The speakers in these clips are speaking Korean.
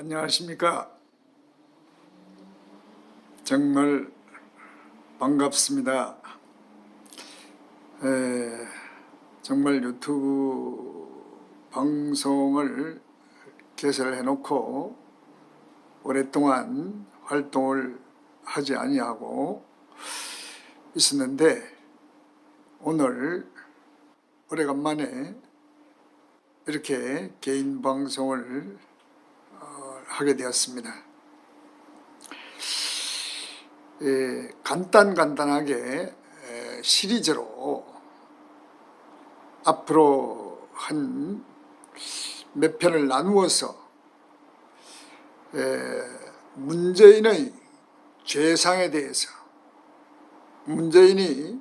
안녕하십니까. 정말 반갑습니다. 에, 정말 유튜브 방송을 개설해 놓고 오랫동안 활동을 하지 아니하고 있었는데 오늘 오래간만에 이렇게 개인 방송을 어, 하게 되었습니다. 예, 간단 간단하게 에, 시리즈로 앞으로 한 몇 편을 나누어서 에, 문재인의 죄상에 대해서 문재인이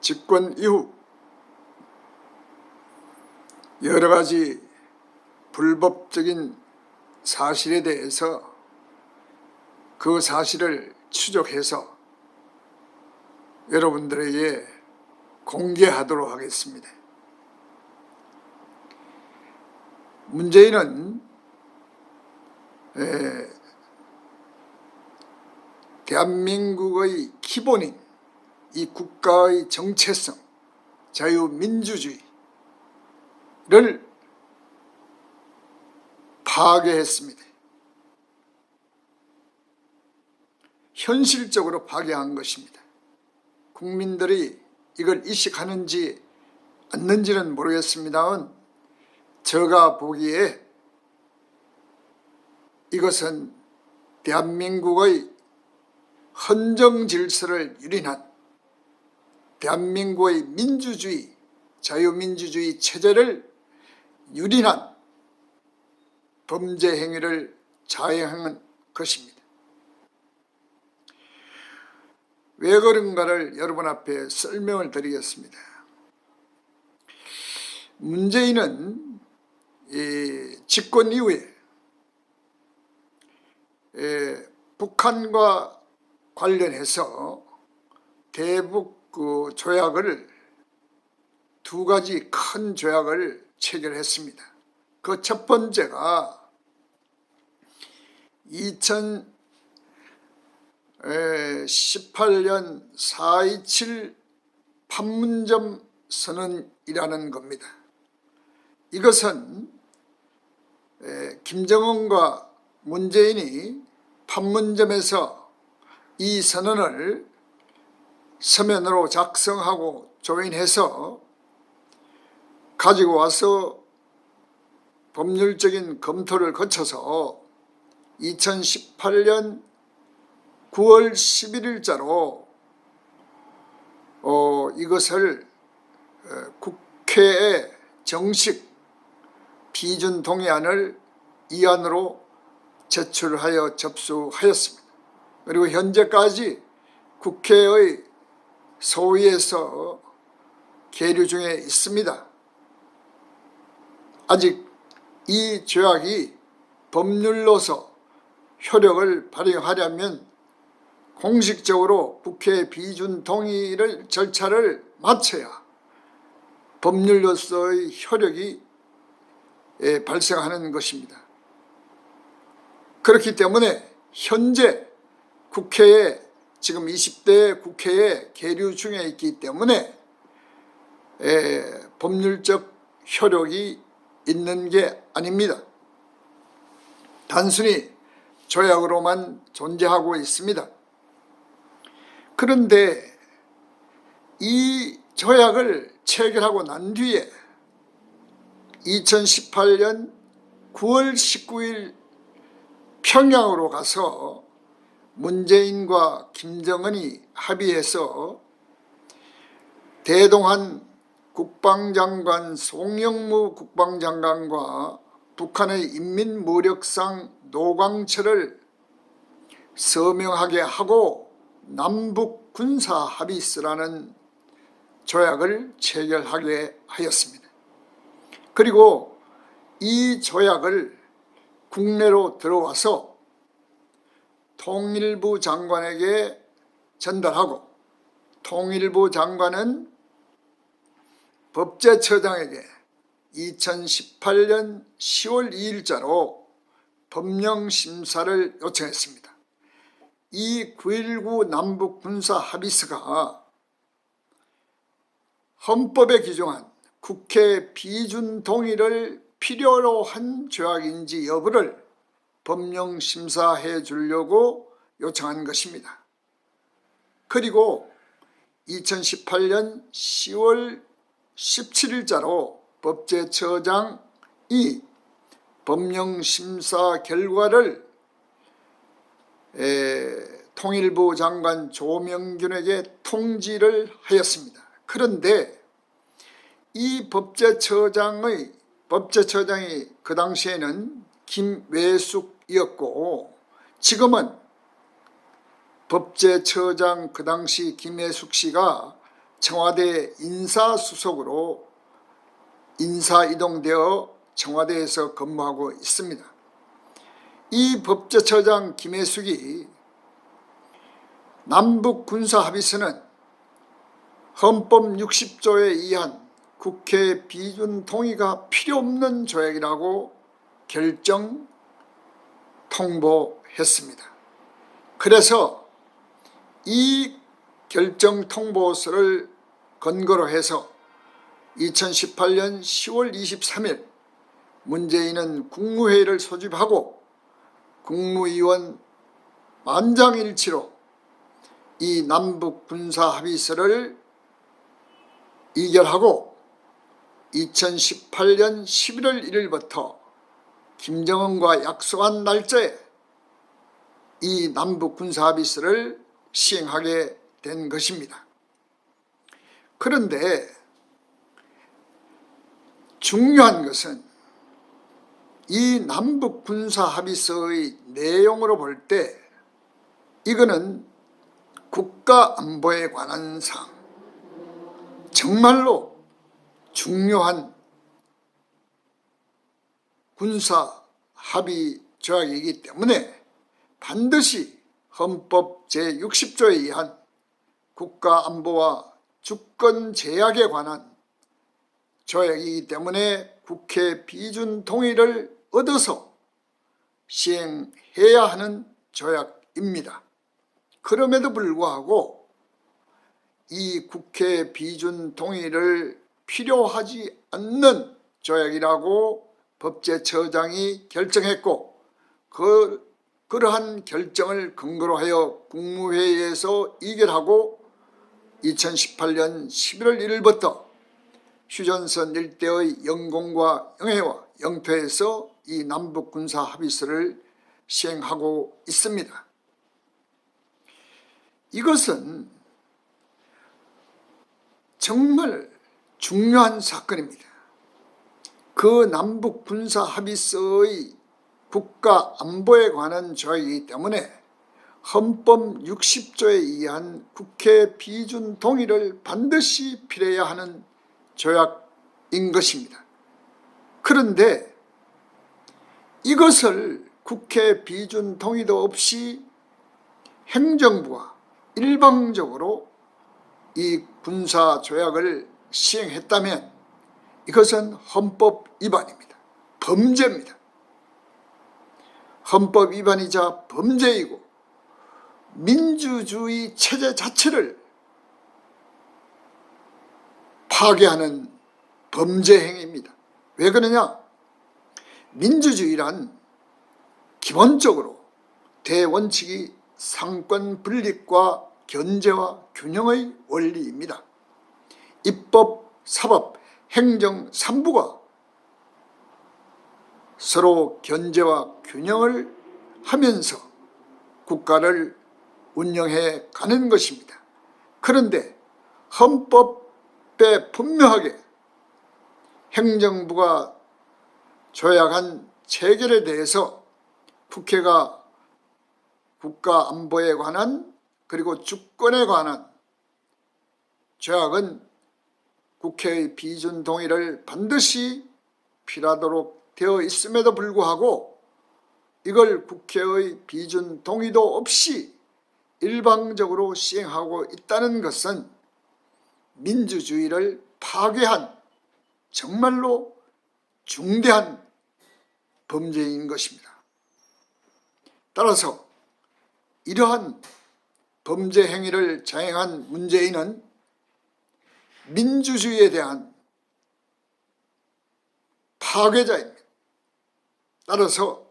집권 이후 여러 가지 불법적인 사실에 대해서 그 사실을 추적해서 여러분들에게 공개하도록 하겠습니다. 문재인은 에, 대한민국의 기본인 이 국가의 정체성, 자유민주주의를 파괴했습니다. 현실적으로 파괴한 것입니다. 국민들이 이걸 인식하는지 않는지는 모르겠습니다만 제가 보기에 이것은 대한민국의 헌정 질서를 유린한 대한민국의 민주주의, 자유민주주의 체제를 유린한 범죄 행위를 자행한 것입니다. 왜 그런가를 여러분 앞에 설명을 드리겠습니다. 문재인은 이 집권 이후에 에, 북한과 관련해서 대북 그 조약을 두 가지 큰 조약을 체결했습니다. 그 첫 번째가 2018년 4.27 판문점 선언이라는 겁니다. 이것은 에, 김정은과 문재인이 판문점에서 이 선언을 서면으로 작성하고 조인해서 가지고 와서 법률적인 검토를 거쳐서 2018년 9월 11일자로 어, 이것을 어, 국회에 정식 비준 동의안을 이안으로 제출하여 접수하였습니다. 그리고 현재까지 국회의 소위에서 계류 중에 있습니다. 아직 이 조약이 법률로서 효력을 발휘하려면 공식적으로 국회 비준 동의를 절차를 마쳐야 법률로서의 효력이 예, 발생하는 것입니다. 그렇기 때문에 현재 국회에 지금 20대 국회에 계류 중에 있기 때문에 에, 법률적 효력이 있는 게 아닙니다. 단순히 조약으로만 존재하고 있습니다. 그런데 이 조약을 체결하고 난 뒤에 2018년 9월 19일 평양으로 가서 문재인과 김정은이 합의해서 대동한 국방장관 송영무 국방장관과 북한의 인민무력상 노광철을 서명하게 하고 남북 군사 합의서라는 조약을 체결하게 하였습니다. 그리고 이 조약을 국내로 들어와서 통일부 장관에게 전달하고 통일부 장관은 법제처장에게 2018년 10월 2일자로 법령 심사를 요청했습니다. 이 9.19 남북 군사 합의서가 헌법에 규정한 국회 비준 동의를 필요로 한 조약인지 여부를 법령 심사해 주려고 요청한 것입니다. 그리고 2018년 10월 17일자로 법제처장이 법령 심사 결과를 에, 통일부 장관 조명균에게 통지를 하였습니다. 그런데 이 법제처장의 법제처장이 그 당시에는 김외숙이었고 지금은 법제처장 그 당시 김혜숙 씨가 청와대 인사수석으로 인사 이동되어 청와대에서 근무하고 있습니다. 이 법제처장 김혜숙이 남북 군사 합의서는 헌법 60조에 의한 국회 비준 동의가 필요 없는 조약이라고 결정 통보했습니다. 그래서 이 결정 통보서를 근거로 해서 2018년 10월 23일 문재인은 국무회의를 소집하고 국무위원 만장일치로 이 남북 군사 합의서를 이결하고 2018년 11월 1일부터 김정은과 약속한 날짜에 이 남북 군사 합의서를 시행하게 된 것입니다. 그런데 중요한 것은 이 남북 군사 합의서의 내용으로 볼 때 이거는 국가 안보에 관한 사항 정말로 중요한 군사 합의 조약이기 때문에 반드시 헌법 제60조에 의한 국가 안보와 주권 제약에 관한 조약이기 때문에 국회 비준 동의를 얻어서 시행해야 하는 조약입니다. 그럼에도 불구하고 이 국회 비준 동의를 필요하지 않는 조약이라고 법제처장이 결정했고 그 그러한 결정을 근거로 하여 국무회의에서 이결하고 2018년 11월 1일부터 휴전선 일대의 영공과 영해와 영토에서 이 남북 군사 합의서를 시행하고 있습니다. 이것은 정말 중요한 사건입니다. 그 남북 군사 합의서의 국가 안보에 관한 조약이기 때문에 헌법 60조에 의한 국회 비준 동의를 반드시 필요해야 하는 조약인 것입니다. 그런데 이것을 국회 비준 동의도 없이 행정부가 일방적으로 이 군사 조약을 시행했다면 이것은 헌법 위반입니다. 범죄입니다. 헌법 위반이자 범죄이고 민주주의 체제 자체를 파괴하는 범죄 행위입니다. 왜 그러냐? 민주주의란 기본적으로 대원칙이 상권 분립과 견제와 균형의 원리입니다. 입법, 사법, 행정 3부가 서로 견제와 균형을 하면서 국가를 운영해 가는 것입니다. 그런데 헌법 에 분명하게 행정부가 조약한 체결에 대해서 국회가 국가 안보에 관한 그리고 주권에 관한 조약은 국회의 비준 동의를 반드시 필요하도록 되어 있음에도 불구하고 이걸 국회의 비준 동의도 없이 일방적으로 시행하고 있다는 것은 민주주의를 파괴한 정말로 중대한 범죄인 것입니다. 따라서 이러한 범죄 행위를 자행한 문재인은 민주주의에 대한 파괴자입니다. 따라서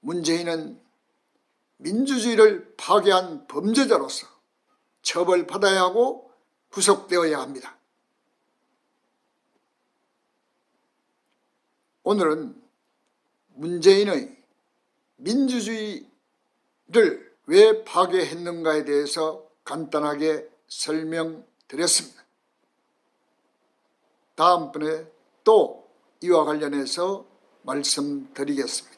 문재인은 민주주의를 파괴한 범죄자로서 처벌받아야 하고 구속되어야 합니다. 오늘은 문재인의 민주주의를 왜 파괴했는가에 대해서 간단하게 설명드렸습니다. 다음번에 또 이와 관련해서 말씀드리겠습니다.